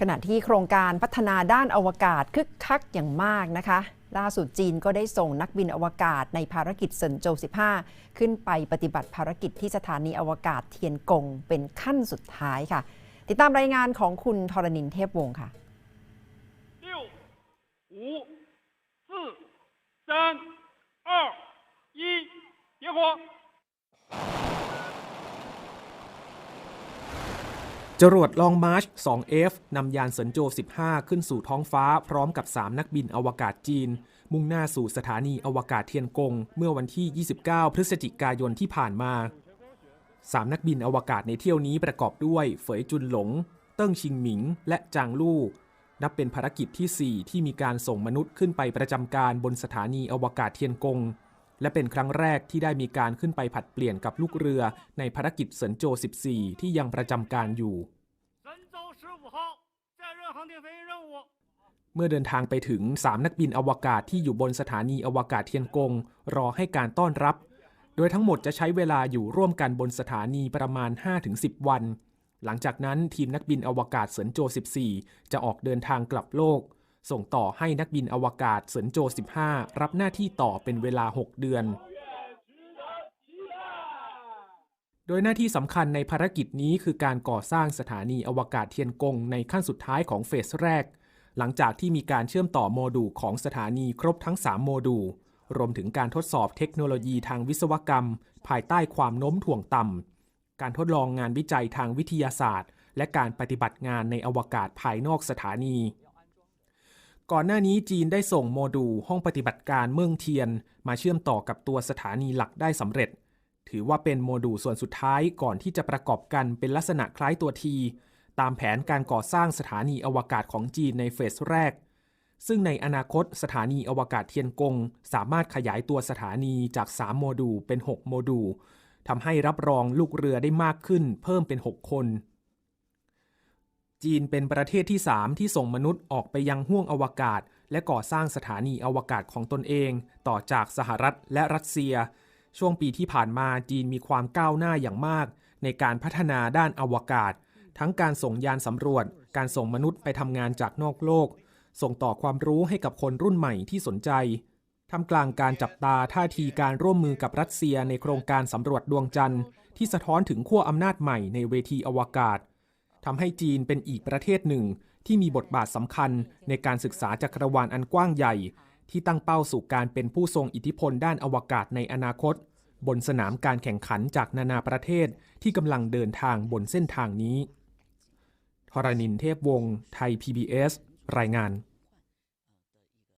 ขณะที่โครงการพัฒนาด้านอวกาศคึกคักอย่างมากนะคะ ล่าสุดจีนก็ได้ส่งนักบินอวกาศในภารกิจเซินโจว15 ขึ้นไปปฏิบัติภารกิจที่สถานีอวกาศเทียนกงเป็นขั้นสุดท้ายค่ะ ติดตามรายงานของคุณธรณินเทพวงศ์ค่ะ5 4 3 2 1点火 จรวดลองมาร์ช 2F นำยานเซินโจ 15 ขึ้นสู่ท้องฟ้าพร้อมกับ 3 นักบินอวกาศจีน มุ่งหน้าสู่สถานีอวกาศเทียนกง เมื่อวันที่ 29 พฤศจิกายนที่ผ่านมา 3 นักบินอวกาศในเที่ยวนี้ประกอบด้วย เฟยจุนหลง เติ้งชิงหมิง และจางลู่ นับเป็นภารกิจที่ 4 ที่มีการส่งมนุษย์ขึ้นไปประจำการบนสถานีอวกาศเทียนกง และเป็นครั้งแรกที่ได้มีการขึ้นไปผัดเปลี่ยนกับลูกเรือในภารกิจเสินโจ 14 ที่ยังประจำการอยู่ เมื่อเดินทางไปถึง 3 นักบินอวกาศที่อยู่บนสถานีอวกาศเทียนกง รอให้การต้อนรับ โดยทั้งหมดจะใช้เวลาอยู่ร่วมกันบนสถานีประมาณ 5-10 วัน หลังจากนั้นทีมนักบินอวกาศเสินโจ 14 จะออกเดินทางกลับโลก ส่งต่อให้นักบินอวกาศเสินโจ 15 รับหน้าที่ต่อเป็นเวลา 6 เดือน โดยหน้าที่สำคัญในภารกิจนี้คือการก่อสร้างสถานีอวกาศเทียนกงในขั้นสุดท้ายของเฟสแรก หลังจากที่มีการเชื่อมต่อโมดูลของสถานีครบทั้ง 3 โมดูลรวมถึงการทดสอบเทคโนโลยีทางวิศวกรรม ภายใต้ความโน้มถ่วงต่ำ การทดลองงานวิจัยทางวิทยาศาสตร์ และการปฏิบัติงานในอวกาศภายนอกสถานี ก่อนหน้านี้จีนได้ส่งโมดูลห้องปฏิบัติการเมืองเทียน มาเชื่อมต่อกับตัวสถานีหลักได้สำเร็จ ถือว่าเป็นโมดูลส่วนสุดท้ายก่อนที่จะประกอบกันเป็นลักษณะคล้ายตัวที ตามแผนการก่อสร้างสถานีอวกาศของจีนในเฟสแรก ซึ่งในอนาคตสถานีอวกาศเทียนกง สามารถขยายตัวสถานีจาก 3 โมดูลเป็น 6 โมดูลทำให้รับรองลูกเรือได้มากขึ้นเพิ่มเป็น 6 คน จีนเป็นประเทศที่ 3 ที่ส่งมนุษย์ออกไปยังห้วงอวกาศ และก่อสร้างสถานีอวกาศของตนเอง ต่อจากสหรัฐและรัสเซีย ช่วงปีที่ผ่านมาจีนมีความก้าวหน้าอย่างมาก ในการพัฒนาด้านอวกาศ ทั้งการส่งยานสำรวจ การส่งมนุษย์ไปทำงานจากนอกโลก ส่งต่อความรู้ให้กับคนรุ่นใหม่ที่สนใจทำกลางการจับตาท่าทีการร่วมมือกับรัสเซียในโครงการสำรวจดวงจันทร์ที่สะท้อนถึงขั้วอำนาจใหม่ในเวทีอวกาศ ทำให้จีนเป็นอีกประเทศหนึ่ง ที่มีบทบาทสำคัญในการศึกษาจักรวาลอันกว้างใหญ่ ที่ตั้งเป้าสู่การเป็นผู้ทรงอิทธิพลด้านอวกาศในอนาคต บนสนามการแข่งขันจากนานาประเทศที่กำลังเดินทางบนเส้นทางนี้ทรณินเทพวงศ์ไทย PBS รายงาน